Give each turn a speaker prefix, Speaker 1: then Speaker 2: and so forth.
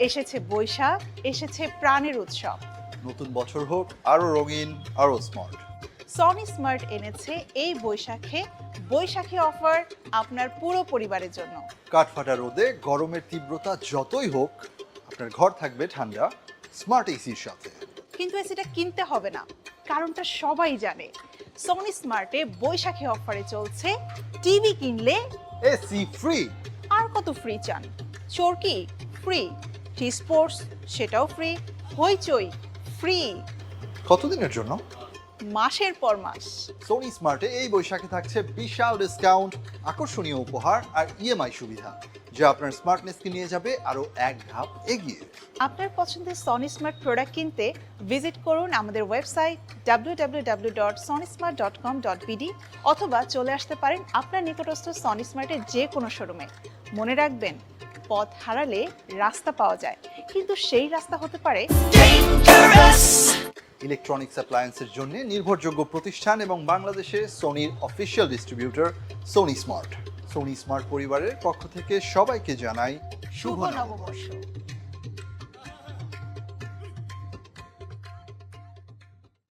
Speaker 1: এসেছে বৈশাখ এসেছে প্রাণের উৎসব।
Speaker 2: নতুন বছর হোক আরও রঙিন আরও স্মার্ট
Speaker 1: সনি স্মার্ট এনেছে এই বৈশাখে বৈশাখী অফার আপনার পুরো পরিবারের জন্য।
Speaker 2: কাঠফাটা রোদে গরমের তীব্রতা যতই হোক আপনার ঘর থাকবে ঠান্ডা স্মার্ট এসির সাথে।
Speaker 1: কিন্তু এসিটা কিনতে হবে না কারণটা সবাই জানে। সনি স্মার্টে বৈশাখী অফারে চলছে টিভি কিনলে
Speaker 2: এসি ফ্রি
Speaker 1: আর কত ফ্রি চান? চরকি ফ্রি টি স্পোর্টস সেটাও ফ্রি হইচই ফ্রি
Speaker 2: কতদিনের জন্য?
Speaker 1: মাসের পর মাস।
Speaker 2: সোনি স্মার্টে এই বৈশাখে থাকছে বিশাল ডিসকাউন্ট আকর্ষণীয় উপহার আর ইএমআই সুবিধা যা আপনার স্মার্টনেসকে নিয়ে যাবে আরও এক ধাপ এগিয়ে।
Speaker 1: আপনার পছন্দের সনি স্মার্ট প্রোডাক্ট কিনতে ভিজিট করুন আমাদের ওয়েবসাইট www.sonysmart.com.bd অথবা চলে আসতে পারেন আপনার নিকটস্থ সনি স্মার্টের যে কোনো শোরুমে মনে রাখবেন পথ হারালে রাস্তা পাওয়া যায়। কিন্তু সেই রাস্তা হতে পারে
Speaker 2: ইলেকট্রনিক্স অ্যাপ্লায়েন্সের জন্য নির্ভরযোগ্য প্রতিষ্ঠান এবং বাংলাদেশে সোনির official distributor Sony smart Sony smart পরিবারের পক্ষ থেকে সবাইকে জানাই
Speaker 1: শুভ নববর্ষ।